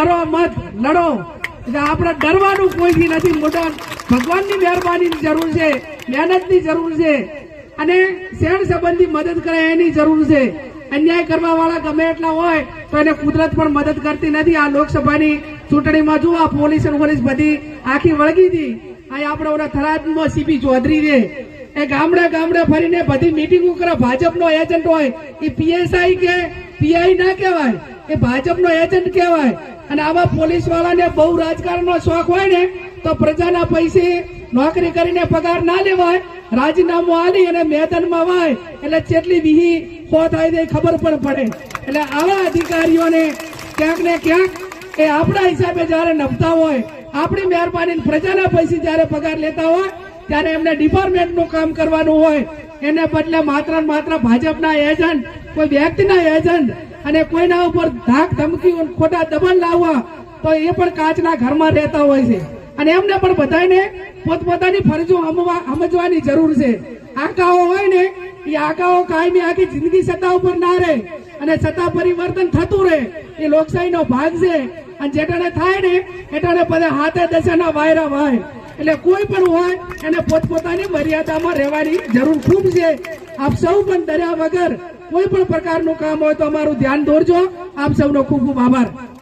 ડરો મત, લડો. એટલે આપણે ડરવાનું કોઈથી નથી. મોટા ભગવાનની મહેરબાનીની જરૂર છે, મહેનતની જરૂર છે. અને શેણ સંબંધી મદદ કરે એની જરૂર છે. અન્યાય કરવા વાળા ગમે એટલા હોય, તો એને કુદરત પણ મદદ કરતી નથી. આ લોકસભાની ચૂંટણીમાં જુઓ, આ પોલીસ અને પોલીસ બધી આખી વળગી હતી. અહીં આપણે ઓલા થરાદમાં સીપી ચૌધરી છે. એ ગામડે ગામડે ફરીને બધી મિટિંગો કરે ભાજપનો એજન્ટ હોય. એ પીએસઆઈ કે પીઆઈ ના કહેવાય, એ ભાજપનો એજન્ટ કહેવાય. અને આવા પોલીસ વાળાને બહુ રાજકારણનો શોખ હોય ને, તો પ્રજાના પૈસે નોકરી કરીને પગાર ના લેવાય, રાજીનામું આલી અને મેદાનમાં વાય, એટલે જેટલી વિહી ખો થાય તે ખબર પણ પડે. એટલે આવા અધિકારીઓને ક્યાંક ને ક્યાંક એ આપણા હિસાબે જ્યારે નભતા હોય, આપણી મહેરબાની પ્રજાના પૈસે જ્યારે પગાર લેતા હોય, ત્યારે એમને ડિપાર્ટમેન્ટનું કામ કરવાનું હોય એને બદલે માત્ર ને માત્ર ભાજપના એજન્ટ કોઈ વ્યક્તિના એજન્ટ અને કોઈના ઉપર ધાક ધમકી ખોટા દબાણ લાવવા, તો એ પણ કાચના ઘરમાં રહેતા હોય છે. અને એમને પણ બધાને પોતપોતાની ફરજો સમજવાની જરૂર છે. આકાઓ હોય ને, એ આકાઓ કાયમી આખી જિંદગી સત્તા ઉપર ના રહે અને સત્તા પરિવર્તન થતું રહે, એ લોકશાહીનો ભાગ છે. અને જેટાણે થાય ને એટાને બધા હાથે દશાના વાયરા વાય એટલે કોઈ પણ હોય એને પોતપોતાની મર્યાદામાં રહેવાની જરૂર ખૂબ છે. આપ સૌ પણ દર્યા વગર કોઈ પણ પ્રકારનું કામ હોય તો અમારું ધ્યાન દોરજો. આપ સૌનો ખૂબ ખૂબ આભાર.